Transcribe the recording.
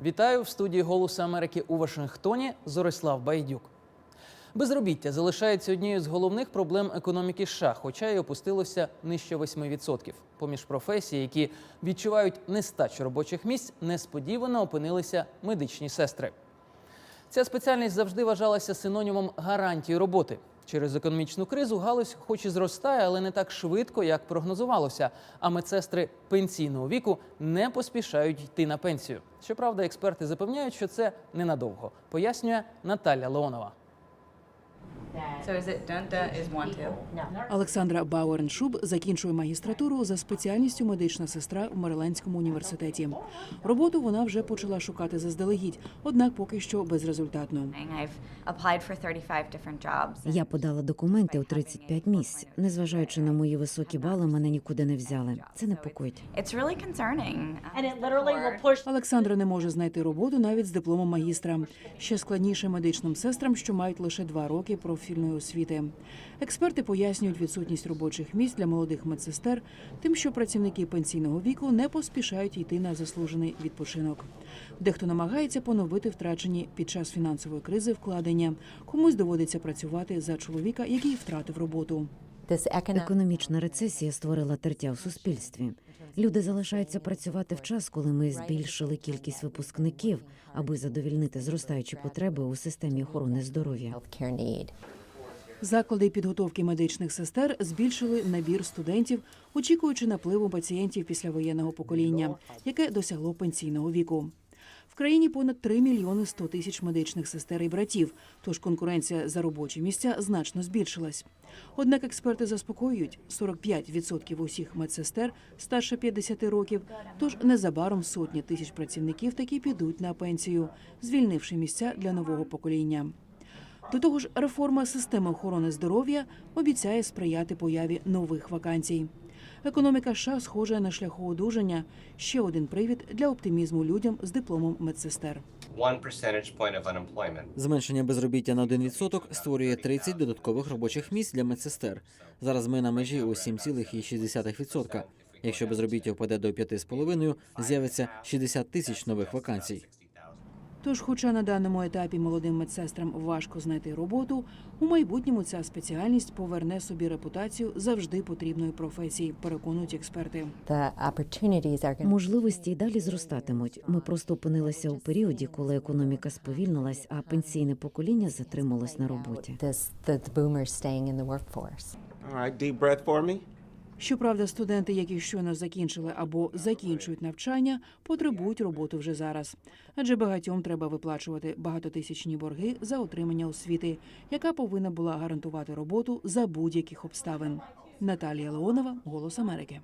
Вітаю в студії Голосу Америки у Вашингтоні. Зорислав Байдюк. Безробіття залишається однією з головних проблем економіки США, хоча й опустилося нижче 8%. Поміж професій, які відчувають нестачу робочих місць, несподівано опинилися медичні сестри. Ця спеціальність завжди вважалася синонімом гарантії роботи. Через економічну кризу галузь хоч і зростає, але не так швидко, як прогнозувалося. А медсестри пенсійного віку не поспішають йти на пенсію. Щоправда, експерти запевняють, що це ненадовго, пояснює Наталя Леонова. So is it dun dun is one two? Олександра Бауерншуб закінчує магістратуру за спеціальністю медична сестра в Марилендському університеті. Роботу вона вже почала шукати заздалегідь, однак поки що безрезультатно. I've applied for 35 different jobs. Я подала документи у 35 місць. Незважаючи на мої високі бали, мене нікуди не взяли. Це непокоїть. Push Олександра не може знайти роботу навіть з дипломом магістра. Ще складніше медичним сестрам, що мають лише два роки профільної освіти. Експерти пояснюють відсутність робочих місць для молодих медсестер, тим, що працівники пенсійного віку не поспішають йти на заслужений відпочинок. Дехто намагається поновити втрачені під час фінансової кризи вкладення. Комусь доводиться працювати за чоловіка, який втратив роботу. Економічна рецесія створила тертя в суспільстві. Люди залишаються працювати в час, коли ми збільшили кількість випускників, аби задовільнити зростаючі потреби у системі охорони здоров'я. Заклади підготовки медичних сестер збільшили набір студентів, очікуючи напливу пацієнтів післявоєнного покоління, яке досягло пенсійного віку. В країні понад 3 мільйони 100 тисяч медичних сестер і братів, тож конкуренція за робочі місця значно збільшилась. Однак експерти заспокоюють, 45% усіх медсестер старше 50 років, тож незабаром сотні тисяч працівників таки підуть на пенсію, звільнивши місця для нового покоління. До того ж, реформа системи охорони здоров'я обіцяє сприяти появі нових вакансій. Економіка США схожа на шляху одужання. Ще один привід для оптимізму людям з дипломом медсестер. Зменшення безробіття на 1% створює 30 додаткових робочих місць для медсестер. Зараз ми на межі у 7,6%. Якщо безробіття впаде до 5,5%, з'явиться 60 тисяч нових вакансій. Тож, хоча на даному етапі молодим медсестрам важко знайти роботу, у майбутньому ця спеціальність поверне собі репутацію завжди потрібної професії, переконують експерти. Можливості й далі зростатимуть. Ми просто опинилися у періоді, коли економіка сповільнилась, а пенсійне покоління затрималось на роботі. All right, deep breath for me. Щоправда, студенти, які щойно закінчили або закінчують навчання, потребують роботи вже зараз. Адже багатьом треба виплачувати багатотисячні борги за отримання освіти, яка повинна була гарантувати роботу за будь-яких обставин. Наталія Леонова, Голос Америки.